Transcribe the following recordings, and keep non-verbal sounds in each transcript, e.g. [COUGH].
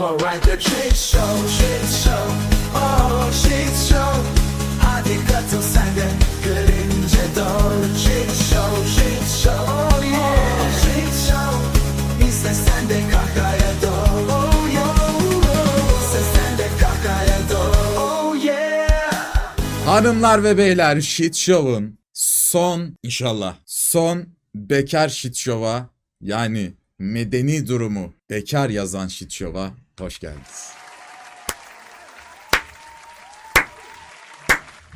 Alright the shit show, shit show, oh shit show. Hadi katıl sen de görünce doğru. Shit show, shit show, oh yeah Shit show, iste sen de kahkahaya doğru. Oh yeah, iste sen de kahkahaya doğru. Oh yeah. Hanımlar ve beyler Shit Show'un son inşallah son bekar Shit Show'a yani medeni durumu bekar yazan Show'a hoş geldiniz.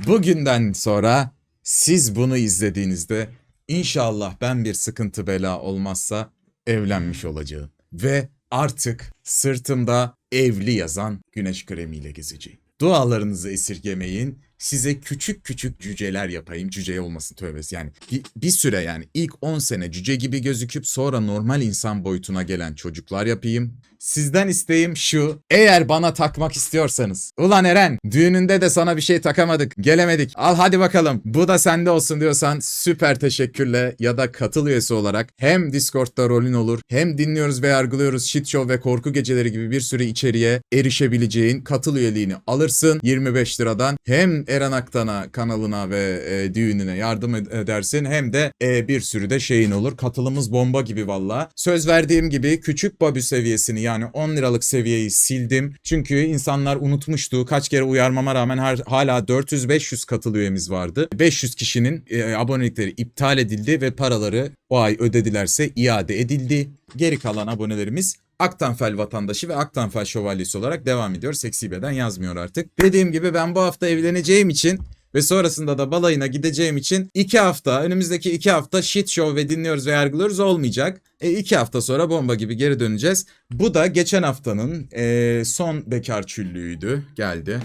Bugünden sonra siz bunu izlediğinizde inşallah ben bir sıkıntı bela olmazsa evlenmiş olacağım. Ve artık sırtımda evli yazan güneş kremiyle gezeceğim. Dualarınızı esirgemeyin. Size küçük küçük cüceler yapayım. Cüce olmasın tövbesi yani. Bir, süre yani ilk 10 sene cüce gibi gözüküp sonra normal insan boyutuna gelen çocuklar yapayım. Sizden isteğim şu. Eğer bana takmak istiyorsanız. Ulan Eren düğününde de sana bir şey takamadık. Gelemedik. Al hadi bakalım. Bu da sende olsun diyorsan süper teşekkürle ya da katıl üyesi olarak hem Discord'da rolün olur hem dinliyoruz ve yargılıyoruz shit show ve korku geceleri gibi bir sürü içeriğe erişebileceğin katıl üyeliğini alırsın 25 liradan. Hem Eren Aktan'a kanalına ve e, düğününe yardım ed- edersin hem de e, bir sürü de şeyin olur. Katılımız bomba gibi valla. Söz verdiğim gibi küçük babü seviyesini yani 10 liralık seviyeyi sildim. Çünkü insanlar unutmuştu. Kaç kere uyarmama rağmen her, hala 400-500 katıl üyemiz vardı. 500 kişinin e, abonelikleri iptal edildi ve paraları o ay ödedilerse iade edildi. Geri kalan abonelerimiz Aktanfel vatandaşı ve Aktanfel şövalyesi olarak devam ediyor. Seksi beden yazmıyor artık. Dediğim gibi ben bu hafta evleneceğim için ve sonrasında da balayına gideceğim için iki hafta, önümüzdeki iki hafta shit show ve dinliyoruz ve yargılıyoruz olmayacak. E, iki hafta sonra bomba gibi geri döneceğiz. Bu da geçen haftanın e, son bekar çüllüğüydü. Geldi.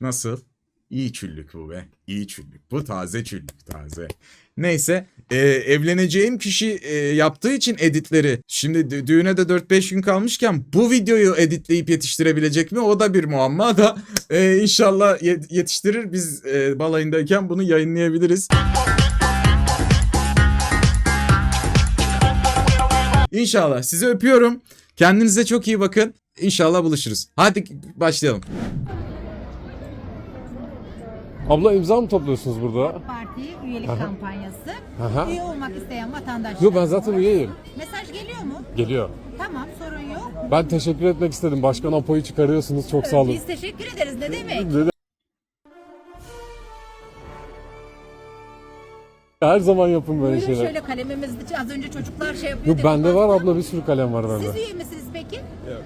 Nasıl? İyi çüllük bu be. İyi çüllük. Bu taze çüllük taze. Neyse e, evleneceğim kişi e, yaptığı için editleri şimdi dü- düğüne de 4-5 gün kalmışken bu videoyu editleyip yetiştirebilecek mi? O da bir muamma da e, inşallah yet- yetiştirir. Biz e, balayındayken bunu yayınlayabiliriz. İnşallah sizi öpüyorum. Kendinize çok iyi bakın. İnşallah buluşuruz. Hadi başlayalım. Abla imza mı topluyorsunuz burada? Parti üyelik kampanyası. Aha. Üye olmak isteyen vatandaşlar. Yok ben zaten üyeyim. Mesaj geliyor mu? Geliyor. Tamam sorun yok. Ben teşekkür etmek istedim. Başkan Apo'yu çıkarıyorsunuz. Çok sağ olun. Biz teşekkür ederiz ne demek? Dedi- Her zaman yapın böyle Buyurun şeyler. şöyle kalemimiz az önce çocuklar şey yapıyor. Yok bende var abla bir sürü kalem var bende. Siz üye misiniz peki? Yok.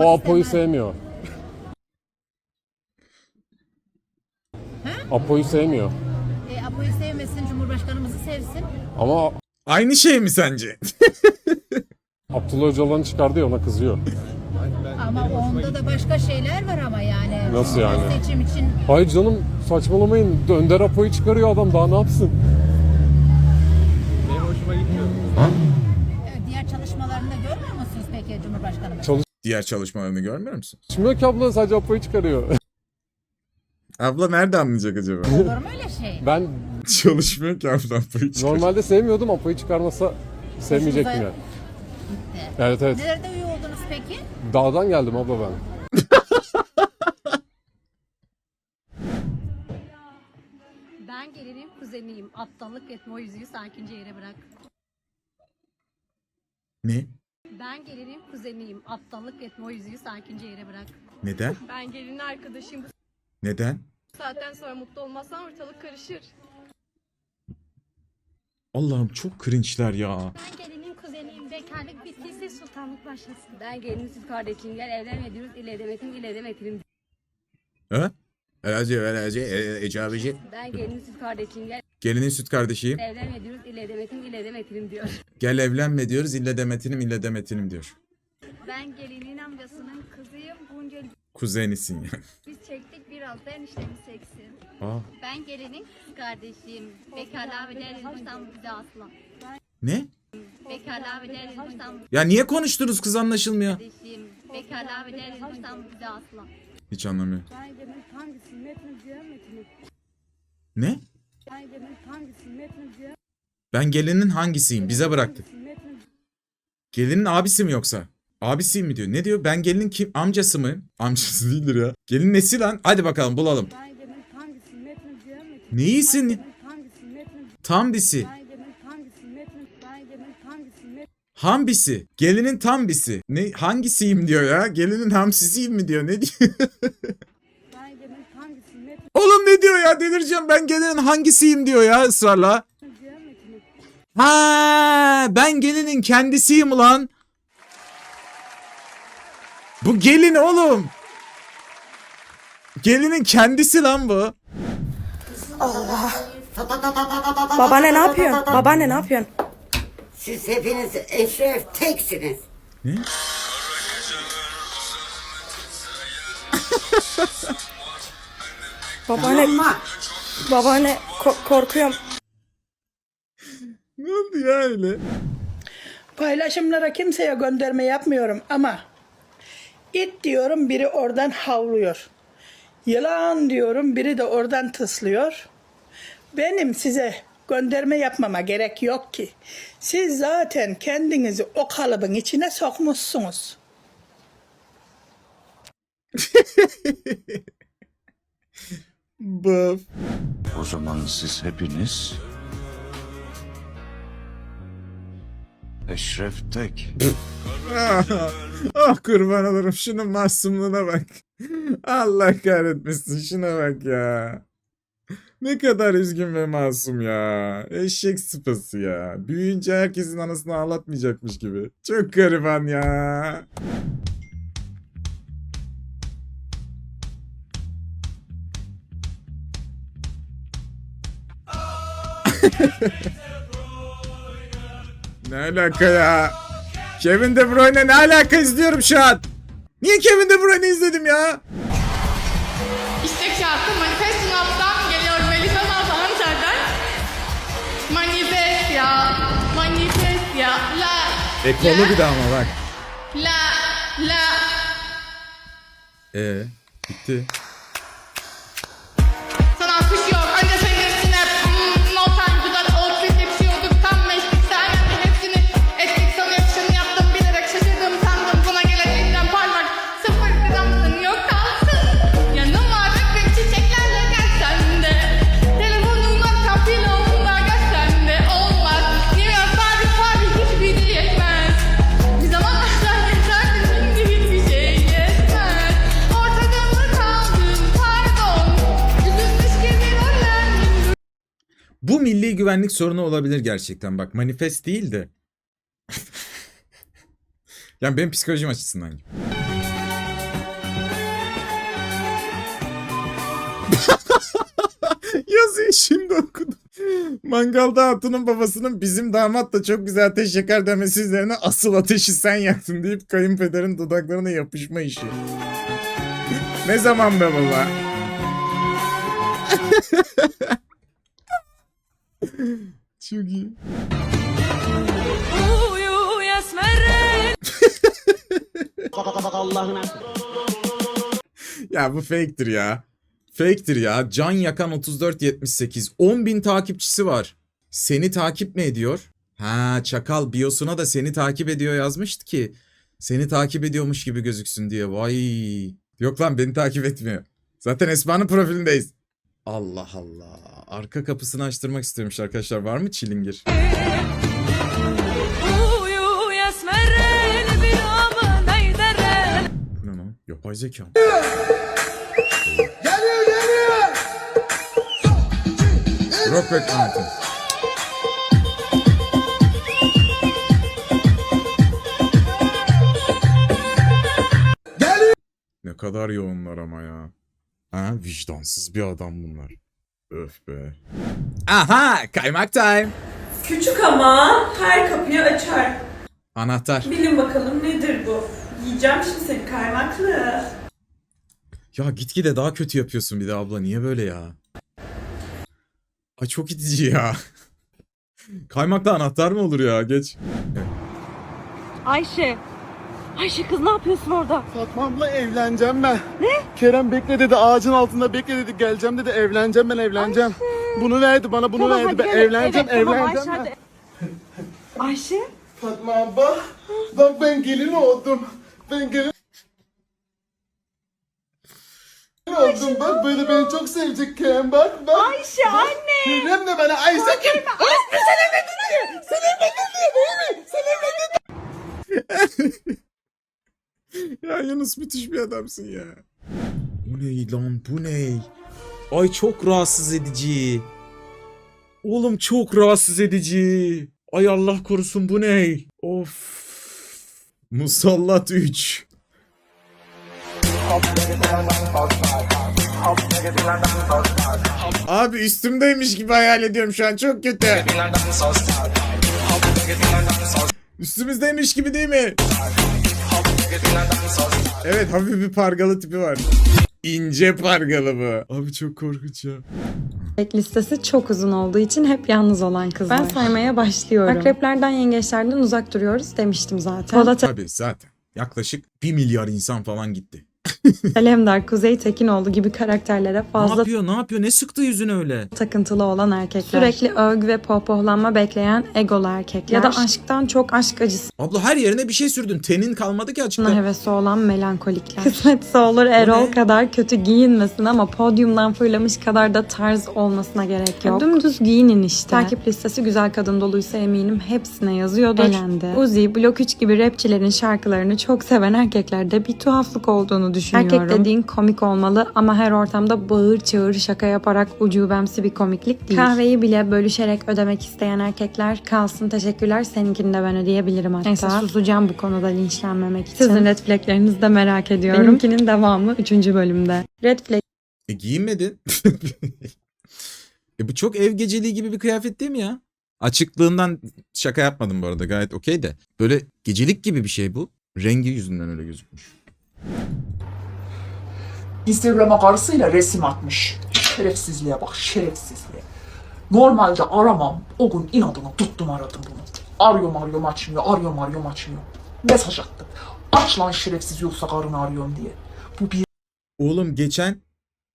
O Apo'yu sevmiyor. Apo'yu sevmiyor. E, Apo'yu sevmesin, Cumhurbaşkanımızı sevsin. Ama Aynı şey mi sence? [LAUGHS] Abdullah Öcalan'ı çıkardı ya ona kızıyor. Ama onda da başka şeyler var ama yani. Nasıl yani? Seçim için Hayır canım saçmalamayın. Önder Apo'yu çıkarıyor adam daha ne yapsın? e, diğer çalışmalarını görmüyor musunuz peki Cumhurbaşkanımız? Çalış Diğer çalışmalarını görmüyor musun? Çalışmıyor ki abla sadece Apo'yu çıkarıyor. Abla nerede anlayacak acaba? Olur mu öyle [LAUGHS] şey? ben Çalışmıyor ki abla. bu hiç. normalde sevmiyordum Apo'yu çıkarmasa sevmeyecektim yani. gitti. Evet evet. Nerede üye oldunuz peki? Dağdan geldim abla ben. [LAUGHS] Ben gelinin kuzeniyim. Aptallık etme o yüzüğü sakince yere bırak. Ne? Ben gelinin kuzeniyim. Aptallık etme o yüzüğü sakince yere bırak. Neden? Ben gelinin arkadaşıyım. Neden? Saatten sonra mutlu olmazsan ortalık karışır. Allah'ım çok cringe'ler ya. Ben gelinin kuzeniyim. Bekarlık bittiyse sultanlık başlasın. Ben gelinin süt kardeşiyim. Gel evlenmediyoruz. İlle demetim, ille demetim. Ha? Elazi, Elazi, e, Ece abici. Ben gelinin süt kardeşiyim. Gel Gelinin süt kardeşiyim. evlenmediyoruz. İlle demetim, ille demetim diyor. Gel evlenme diyoruz. ille demetinim, ille demetinim diyor. Ben gelinin amcasının kızıyım. Bunca Kuzenisin ya. biz çektik biraz da eniştemiz çeksin. Aa. Ben gelinin kız kardeşiyim. Bekarlığa ve değer yazmışsam bize asla. Ne? Bekarlığa ve değer yazmışsam Ya niye konuştunuz kız anlaşılmıyor? kardeşim. Bekarlığa ve değer yazmışsam bize asla. Hiç anlamıyorum. Ailemin hangisi metni diyor metni. Ne? Ailemin hangisi metni diyor Ben gelinin hangisiyim? Bize bıraktık. metni. Gelinin abisi mi yoksa? Abisiyim mi diyor. Ne diyor? Ben gelinin kim? Amcası mı? [LAUGHS] Amcası değildir ya. Gelin nesi lan? Hadi bakalım bulalım. Ben gelin hangisi metnim diyor metnim. Neyisin? Ben gelin hangisi metnim. Tam bisi. Ben gelin hangisi metnim. Ben gelin hangisi metnim. Hambisi. Gelinin tam bisi. Ne hangisiyim diyor ya? Gelinin hamsisiyim mi diyor? Ne diyor? [LAUGHS] Ben gelin hangisi metnim Oğlum ne diyor ya? Delireceğim. Ben gelinin hangisiyim diyor ya ısrarla. Ha, ben gelinin kendisiyim ulan. Bu gelin oğlum. Gelinin kendisi lan bu. Babaanne ne yapıyorsun? Babaanne ne yapıyorsun? Siz hepiniz eşref teksiniz. [LAUGHS] Babaanne, Ama babaanne ko- korkuyorum. Ne oldu ya öyle? Paylaşımlara kimseye gönderme yapmıyorum ama it diyorum biri oradan havlıyor. Yılan diyorum biri de oradan tıslıyor. Benim size gönderme yapmama gerek yok ki. Siz zaten kendinizi o kalıbın içine sokmuşsunuz. [LAUGHS] Bıf. O zaman siz hepiniz Eşref Tek. [LAUGHS] ah kurban olurum şunun masumluğuna bak. Allah kahretmesin şuna bak ya. Ne kadar üzgün ve masum ya. Eşek sıpası ya. Büyüyünce herkesin anasını ağlatmayacakmış gibi. Çok gariban ya. [LAUGHS] ne alaka ya? Kevin De Bruyne ne alaka izliyorum şu an? Niye Kevin De Bruyne izledim ya? İstek şarkı Manifest Sunap'tan geliyor Melisa Nazan Hanımefendi'den. Manifest ya, manifest ya, la, Ekolu bir daha ama bak. la, la. Ee, bitti. Bu milli güvenlik sorunu olabilir gerçekten bak manifest değil de. [LAUGHS] yani benim psikolojim açısından. [LAUGHS] Yazıyı şimdi okudum. Mangalda hatunun babasının bizim damat da çok güzel ateş yakar demesi üzerine asıl ateşi sen yaktın deyip kayınpederin dudaklarına yapışma işi. ne zaman be baba? [LAUGHS] Çok iyi. ya bu fake'tir ya. Fake'tir ya. Can Yakan 3478. 10.000 takipçisi var. Seni takip mi ediyor? Ha çakal biosuna da seni takip ediyor yazmıştı ki. Seni takip ediyormuş gibi gözüksün diye. Vay. Yok lan beni takip etmiyor. Zaten Esma'nın profilindeyiz. Allah Allah. Arka kapısını açtırmak istiyormuş arkadaşlar. Var mı çilingir? Bu ne lan? Yapay zeka. Geliyor geliyor. Brokeback Mountain. Geliyor. Ne kadar yoğunlar ama ya. Ha vicdansız bir adam bunlar. Öf be. Aha kaymak time. Küçük ama her kapıyı açar. Anahtar. Bilin bakalım nedir bu? Yiyeceğim şimdi seni kaymaklı. Ya gitgide daha kötü yapıyorsun bir de abla. Niye böyle ya? Ay çok itici ya. Kaymakta anahtar mı olur ya? Geç. Ayşe. Ayşe kız ne yapıyorsun orada? Fatma abla evleneceğim ben. Ne? Kerem bekle dedi ağacın altında bekle dedi geleceğim dedi evleneceğim ben evleneceğim. Bunu verdi bana bunu Tamam, verdi ben gel. evleneceğim Evet, tamam, evleneceğim Ayşe, ben. Ayşe Fatma abla. Bak ben gelin oldum. Ben gelin oldum. Bak böyle beni çok sevecek Kerem. Bak bak. Ayşe anne. Kerem de bana Ayşe kim? Ayşe sen evlendin diye. Sen evlendin diye değil mi? Sen evlendin [LAUGHS] Ya Yunus müthiş bir adamsın ya. Bu ne lan bu ne? Ay çok rahatsız edici. Oğlum çok rahatsız edici. Ay Allah korusun bu ne? Of. Musallat 3. Abi üstümdeymiş gibi hayal ediyorum şu an çok kötü. Üstümüzdeymiş gibi değil mi? Evet hafif bir pargalı tipi var. İnce pargalı bu. Abi çok korkunç ya. listesi çok uzun olduğu için hep yalnız olan kızlar. Ben saymaya başlıyorum. Akreplerden, yengeçlerden uzak duruyoruz demiştim zaten. Polat Tabii zaten. Yaklaşık 1 milyar insan falan gitti. Alemdar, Kuzey Tekinoğlu gibi karakterlere Ne fazla yapıyor ne yapıyor ne sıktı yüzünü öyle? takıntılı olan erkekler. Sürekli övgü ve pohpohlanma bekleyen egolu erkekler. Ya da aşktan çok aşk acısına Abla her yerine bir şey sürdün. Tenin kalmadı ki açıkta. hevesi olan melankolikler. Kısmetse olur Erol ne? kadar kötü giyinmesin ama podyumdan fırlamış kadar da tarz olmasına gerek yok. Dümdüz giyinin işte. Takip listesi güzel kadın doluysa eminim hepsine yazıyordur. Elendi. Uzi, Blok 3 gibi rapçilerin şarkılarını çok seven erkeklerde bir tuhaflık olduğunu düşünüyorum. Erkek dediğin komik olmalı ama her ortamda bağır çağır şaka yaparak ucubemsi bir komiklik değil. Kahveyi bile bölüşerek ödemek isteyen erkekler kalsın teşekkürler seninkini de ben ödeyebilirim hatta. Neyse susacağım bu konuda linçlenmemek için. Sizin red flaglerinizi de merak ediyorum. Benimkinin devamı 3. bölümde. Red flag E giyinmedin. [LAUGHS] e bu çok ev geceliği gibi bir kıyafet değil mi ya? Açıklığından şaka yapmadım bu arada gayet okey de. Böyle gecelik gibi bir şey bu. Rengi yüzünden öyle gözükmüş. Instagram'a karısıyla resim atmış. Şerefsizliğe bak şerefsizliğe. Normalde aramam. O gün inadına tuttum aradım bunu. Arıyorum arıyorum açmıyor. Arıyorum arıyorum açmıyor. Mesaj attım. Aç lan şerefsiz yoksa karını arıyorum diye. Bu bir Oğlum geçen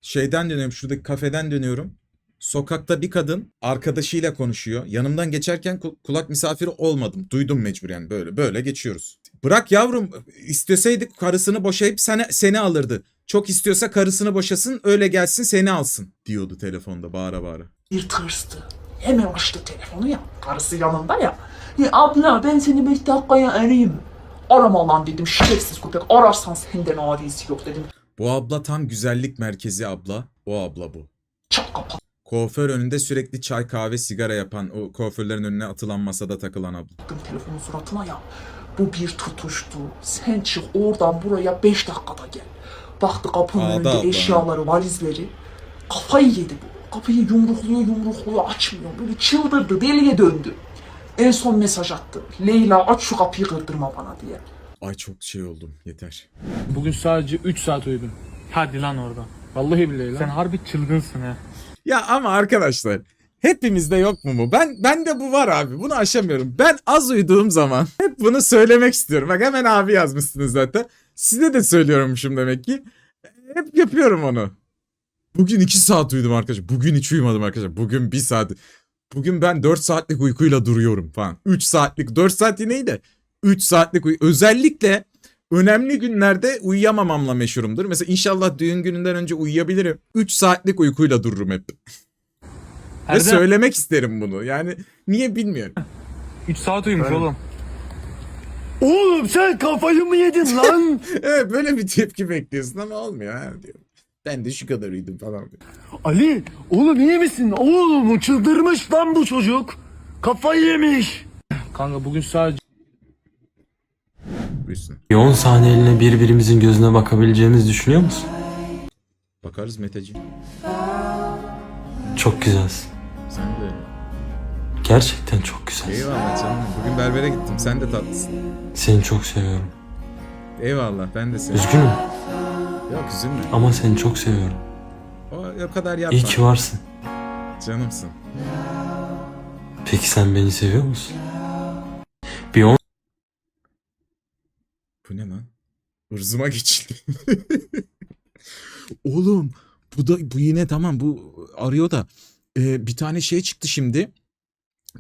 şeyden dönüyorum şuradaki kafeden dönüyorum. Sokakta bir kadın arkadaşıyla konuşuyor. Yanımdan geçerken ku- kulak misafiri olmadım. Duydum mecbur yani böyle böyle geçiyoruz. Bırak yavrum isteseydik karısını boşayıp seni, seni alırdı. Çok istiyorsa karısını boşasın öyle gelsin seni alsın diyordu telefonda bağıra bağıra. bir tırstı. Hemen açtı telefonu ya. Karısı yanında ya. Ya abla ben seni 5 dakikaya arayayım. Arama lan dedim şerefsiz köpek. Ararsan senden adisi yok dedim. Bu abla tam güzellik merkezi abla. O abla bu. Çat kapattım Kuaför önünde sürekli çay kahve sigara yapan o kuaförlerin önüne atılan masada takılan abla. telefonu suratına ya. Bu bir tutuştu. Sen çık oradan buraya 5 dakikada gel. Baktı kapının Ağda önünde eşyaları, valizleri. Kafayı yedi bu. Kapıyı yumrukluyor yumrukluyor açmıyor. Böyle çıldırdı deliye döndü. En son mesaj attı. Leyla aç şu kapıyı kırdırma bana diye. Ay çok şey oldum yeter. Bugün sadece 3 saat uyudum. Hadi lan oradan. Vallahi billahi lan. Sen harbi çılgınsın ha. Ya ama arkadaşlar hepimizde yok mu bu? Ben ben de bu var abi. Bunu aşamıyorum. Ben az uyuduğum zaman hep bunu söylemek istiyorum. Bak hemen abi yazmışsınız zaten. Size de söylüyormuşum demek ki. Hep yapıyorum onu. Bugün 2 saat uyudum arkadaşlar. Bugün hiç uyumadım arkadaşlar. Bugün 1 saat. Bugün ben 4 saatlik uykuyla duruyorum falan. 3 saatlik 4 saat yine iyi de 3 saatlik uy Özellikle önemli günlerde uyuyamamamla meşhurumdur. Mesela inşallah düğün gününden önce uyuyabilirim. 3 saatlik uykuyla dururum hep. Ve söylemek isterim bunu. Yani niye bilmiyorum. 3 saat uyumuş oğlum. Oğlum sen kafayı mı yedin lan? [LAUGHS] evet böyle bir tepki bekliyorsun ama olmuyor ha diyorum. Ben de şu kadar uyudum falan. diyor. Ali oğlum iyi misin? Oğlum çıldırmış lan bu çocuk. Kafayı yemiş. Kanka bugün sadece Buyursun. bir 10 saniyeliğine birbirimizin gözüne bakabileceğimizi düşünüyor musun? Bakarız Meteciğim. Çok güzelsin. Sen de. Gerçekten çok güzelsin. Eyvallah canım. Bugün berbere gittim. Sen de tatlısın. Seni çok seviyorum. Eyvallah ben de seni. Üzgünüm Yok üzülme. ama seni çok seviyorum. O, o kadar yapma. İyi ki varsın. Canımsın. Peki sen beni seviyor musun? Bir 10 Bu ne lan? Hırzıma geçildi. [LAUGHS] Oğlum bu da bu yine tamam bu arıyor da Ee, bir tane şey çıktı şimdi.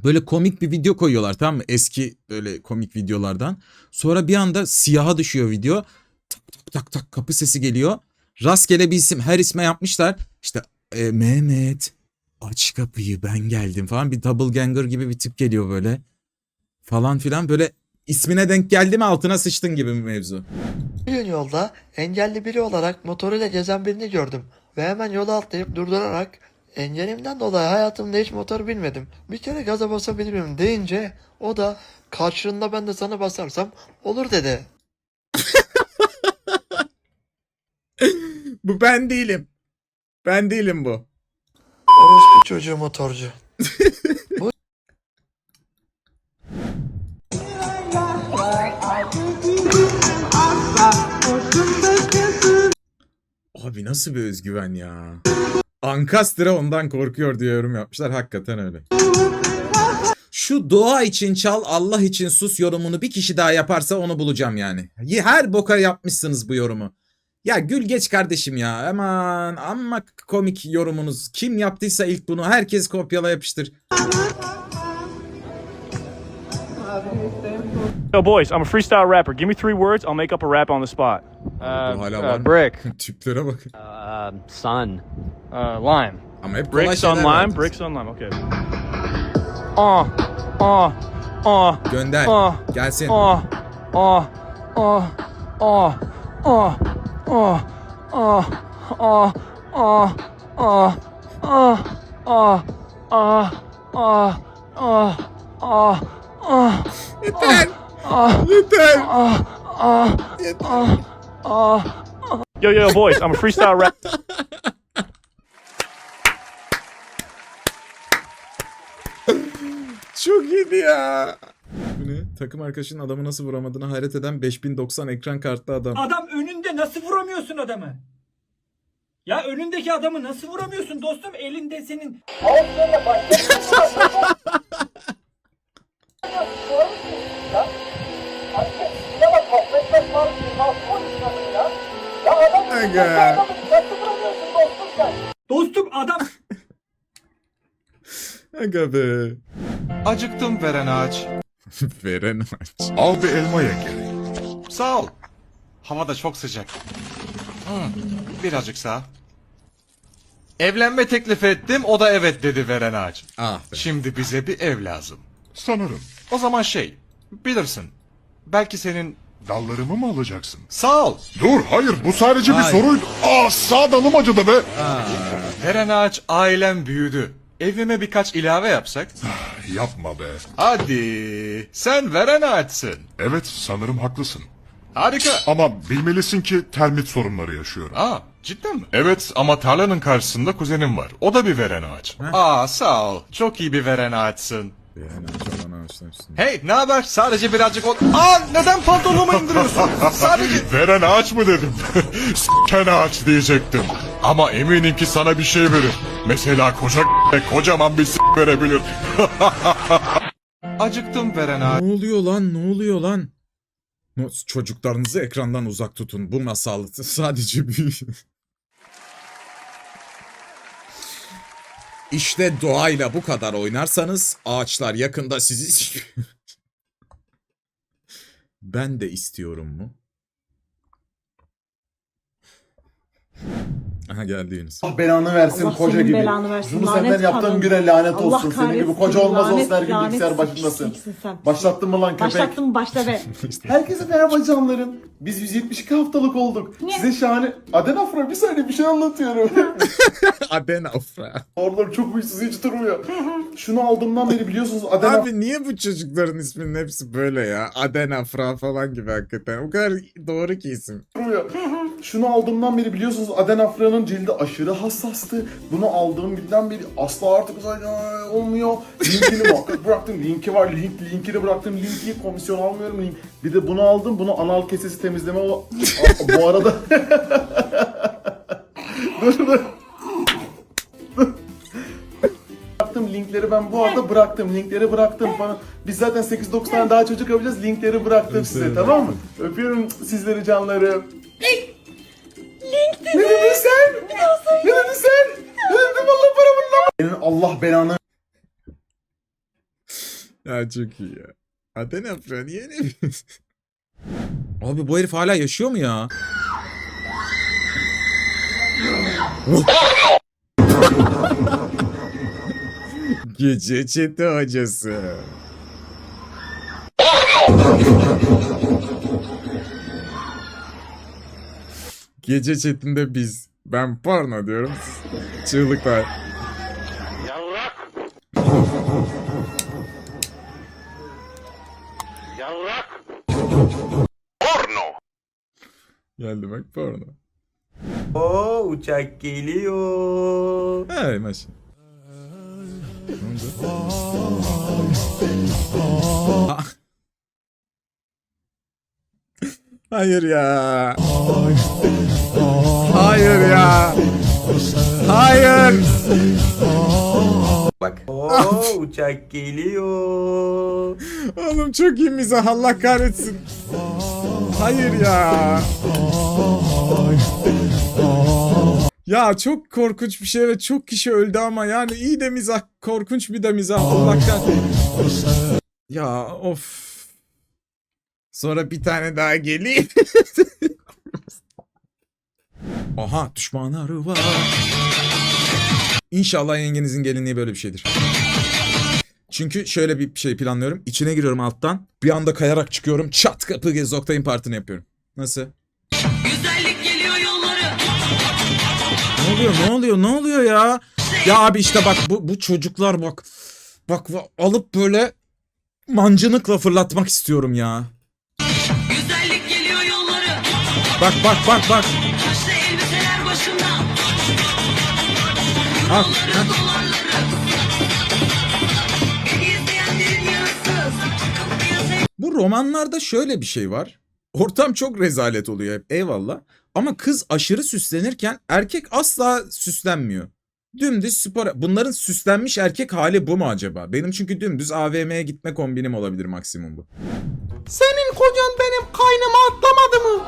Böyle komik bir video koyuyorlar tamam mı? Eski böyle komik videolardan. Sonra bir anda siyaha düşüyor video. Tak tak tak tak kapı sesi geliyor. Rastgele bir isim her isme yapmışlar. İşte e, Mehmet aç kapıyı ben geldim falan bir double ganger gibi bir tip geliyor böyle. Falan filan böyle ismine denk geldi mi altına sıçtın gibi bir mevzu. Bir gün yolda engelli biri olarak motoruyla gezen birini gördüm ve hemen yola atlayıp durdurarak engelimden dolayı hayatımda hiç motor binmedim. Bir kere gaza basabilirim deyince o da karşılığında ben de sana basarsam olur dedi. [LAUGHS] Bu ben değilim. Ben değilim bu. Orospu çocuğu motorcu. [LAUGHS] Abi nasıl bir özgüven ya. Ankastre ondan korkuyor diye yorum yapmışlar. Hakikaten öyle. Şu doğa için çal Allah için sus yorumunu bir kişi daha yaparsa onu bulacağım yani. Her boka yapmışsınız bu yorumu. Ya gül geç kardeşim ya. Aman amma komik yorumunuz. Kim yaptıysa ilk bunu herkes kopyala yapıştır. Yo boys, I'm a freestyle rapper. Give me three words, I'll make up a rap on the spot. Bu hala var mı? brick. Tiplere bak. sun. Uh, lime. Ama hep kolay Bricks on şeyler lime, verdiniz. bricks on lime. Okay. Ah, ah, ah, Gönder. ah, Gelsin. ah, ah, ah, ah, ah, ah, ah, ah, ah, ah, ah, ah, ah, ah, ah, ah, ah. Yeter. Ah, Yeter. ah, ah, ah, ah. Yo, yo, boys, I'm a freestyle rap. Çok iyiydi ya. Ne? Takım arkadaşının adamı nasıl vuramadığını hayret eden 5090 ekran kartlı adam. Adam önünde nasıl vuramıyorsun adamı? Ya önündeki adamı nasıl vuramıyorsun dostum? Elinde senin Aga. dostum adam Aga be. Acıktım veren ağaç. [LAUGHS] Veren aç. Al bir elma ye geri. Sağ ol. Hava da çok sıcak. Hmm, birazcık sağ. Evlenme teklif ettim o da evet dedi veren ağaç. Ah be. Şimdi bize bir ev lazım. Sanırım. O zaman şey, bilirsin. Belki senin... Dallarımı mı alacaksın? Sağ ol. Dur hayır bu sadece bir soruydu. Aa sağ dalım acıdı be. Veren ağaç ailem büyüdü. Evime birkaç ilave yapsak? Yapma be. Hadi. Sen veren ağaçsın. Evet sanırım haklısın. Harika. Ama bilmelisin ki termit sorunları yaşıyorum. Aa, cidden mi? Evet ama tarlanın karşısında kuzenim var. O da bir veren ağaç. Aa, sağ ol. Çok iyi bir veren ağaçsın. Hey, ne haber? Sadece birazcık ol... Aa, neden pantolonumu indiriyorsun? [LAUGHS] Sadece... Veren ağaç mı dedim? [LAUGHS] S**ken ağaç diyecektim. Ama eminim ki sana bir şey verir. Mesela koca [LAUGHS] kocaman bir s*** verebilir. Acıktım veren ağaç. Ne oluyor lan? Ne oluyor lan? Çocuklarınızı ekrandan uzak tutun. Bu masal sadece bir... İşte doğayla bu kadar oynarsanız ağaçlar yakında sizi... [LAUGHS] ben de istiyorum mu? Aha geldi Yunus. Allah belanı versin Allah koca senin gibi. belanı versin, Bunu lanet senden yaptığım güne lanet Allah olsun. Senin gibi kahretsin, koca olmaz lanet, olsun her gün lanet bilgisayar başındasın. pisliksin sen. Başlattın mı lan köpek? Başlattım başla be. [LAUGHS] Herkese merhaba canlarım. Biz 172 haftalık olduk. Size şahane... Adenafra bir saniye bir şey anlatıyorum. [LAUGHS] Adenafra. Oralar çok huysuz hiç durmuyor. Şunu aldığımdan beri biliyorsunuz Adenafra Abi niye bu çocukların isminin hepsi böyle ya? Adenafra falan gibi hakikaten. O kadar doğru ki isim. durmuyor. Şunu aldığımdan beri biliyorsunuz Adenafra'nın cildi aşırı hassastı. Bunu aldığım günden beri asla artık olmuyor. Linkini [LAUGHS] bıraktım. Linki var. Link, linkini bıraktım. Linki komisyon almıyorum. Link. Bir de bunu aldım. Bunu anal kesesi temizleme bu arada... [LAUGHS] dur dur. Bıraktım linkleri ben bu arada bıraktım. Linkleri bıraktım bana. Biz zaten 8-9 tane daha çocuk yapacağız. Linkleri bıraktım size tamam mı? Öpüyorum sizleri canlarım. Dedin sen? Ne dedin sen? Ne dedin Allah paramın Senin Allah belanı Ya çok iyi ya. Adı ne Afra? Niye ne Abi bu herif hala yaşıyor mu ya? Gece çete hocası. Gece chatinde biz. Ben porno diyorum. Çığlıklar. Geldi bak porno. Oo uçak geliyor. Hey maşallah. Ah. [LAUGHS] Hayır ya. Hayır ya. Hayır. Bak. Oo uçak geliyor. Oğlum çok iyi mizah Allah kahretsin. Hayır ya. Ya çok korkunç bir şey ve çok kişi öldü ama yani iyi de mizah, korkunç bir de mizah Allah kahretsin. Ya of. Sonra bir tane daha geleyim. [LAUGHS] Aha düşmanları var. İnşallah yengenizin gelinliği böyle bir şeydir. Çünkü şöyle bir şey planlıyorum. İçine giriyorum alttan. Bir anda kayarak çıkıyorum. Çat kapı gez Oktay'ın partini yapıyorum. Nasıl? Güzellik geliyor yolları Ne oluyor? Ne oluyor? Ne oluyor ya? Ya abi işte bak bu, bu çocuklar bak. Bak alıp böyle mancınıkla fırlatmak istiyorum ya. Güzellik geliyor yolları Bak bak bak bak. Bu romanlarda şöyle bir şey var. Ortam çok rezalet oluyor hep eyvallah. Ama kız aşırı süslenirken erkek asla süslenmiyor. Dümdüz spor. Bunların süslenmiş erkek hali bu mu acaba? Benim çünkü dümdüz AVM'ye gitme kombinim olabilir maksimum bu. Senin kocan benim kaynıma atlamadı mı?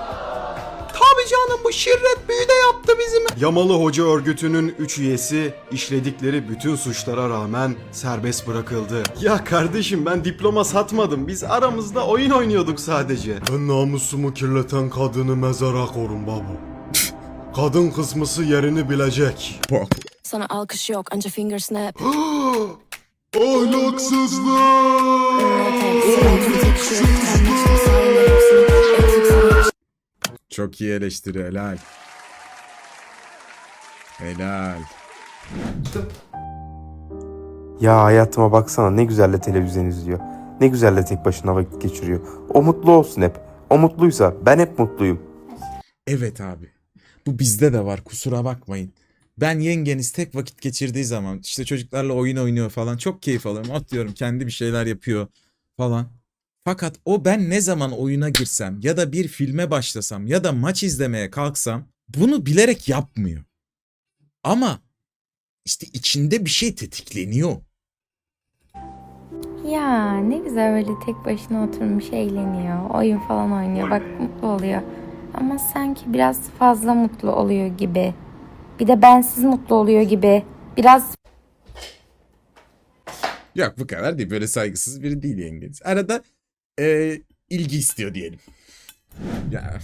Tabii canım bu şirret büyü de yaptı bizim. Yamalı Hoca örgütünün 3 üyesi işledikleri bütün suçlara rağmen serbest bırakıldı. Ya kardeşim ben diploma satmadım. Biz aramızda oyun oynuyorduk sadece. Ben namusumu kirleten kadını mezara korum babu. [LAUGHS] Kadın kısmısı yerini bilecek. Sana alkış yok anca finger snap. [GASPS] Ahlaksızlık! Çok iyi eleştiri helal. Helal. Ya hayatıma baksana ne güzel de televizyon izliyor. Ne güzel de tek başına vakit geçiriyor. O mutlu olsun hep. O mutluysa ben hep mutluyum. Evet abi. Bu bizde de var kusura bakmayın. Ben yengeniz tek vakit geçirdiği zaman işte çocuklarla oyun oynuyor falan çok keyif alıyorum. Atıyorum kendi bir şeyler yapıyor falan. Fakat o ben ne zaman oyuna girsem ya da bir filme başlasam ya da maç izlemeye kalksam bunu bilerek yapmıyor. Ama işte içinde bir şey tetikleniyor. Ya ne güzel öyle tek başına oturmuş eğleniyor. Oyun falan oynuyor. Bak mutlu oluyor. Ama sanki biraz fazla mutlu oluyor gibi. Bir de bensiz mutlu oluyor gibi. Biraz Yok bu kadar değil böyle saygısız biri değil yengeniz. Arada eee, ilgi istiyor diyelim. Ya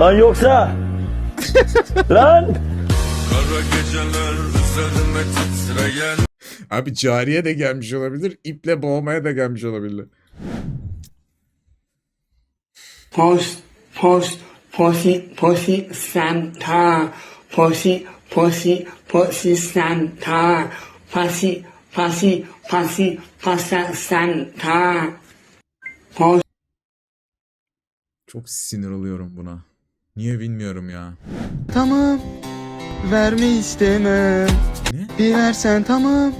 Lan yoksa. [LAUGHS] Lan. Abi cariye de gelmiş olabilir. iple boğmaya da gelmiş olabilir. Post, post, posi, posi, santa. Posi, posi, posi, santa. Pasi, pasi, pasa. Çok sinir oluyorum buna. Niye bilmiyorum ya. Tamam. Verme istemem. Ne? Bir versen tamam.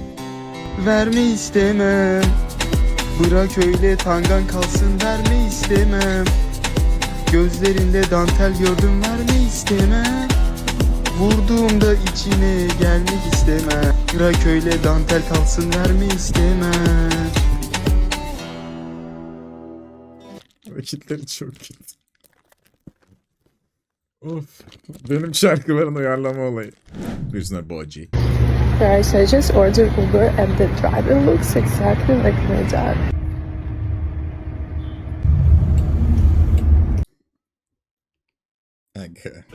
Verme istemem. Bırak öyle tangan kalsın verme istemem. Gözlerinde dantel gördüm verme istemem. Vurduğumda içine gelmek istemem. Öyle dantel kalsın verme istemem. Vakitleri çok kötü. Of. Benim şarkıların uyarlama olayı. Buyursunlar Boci. Guys, I just ordered Uber and the driver looks exactly like my dad. Aga.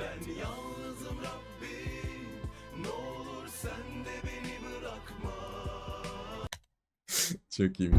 Çok iyi.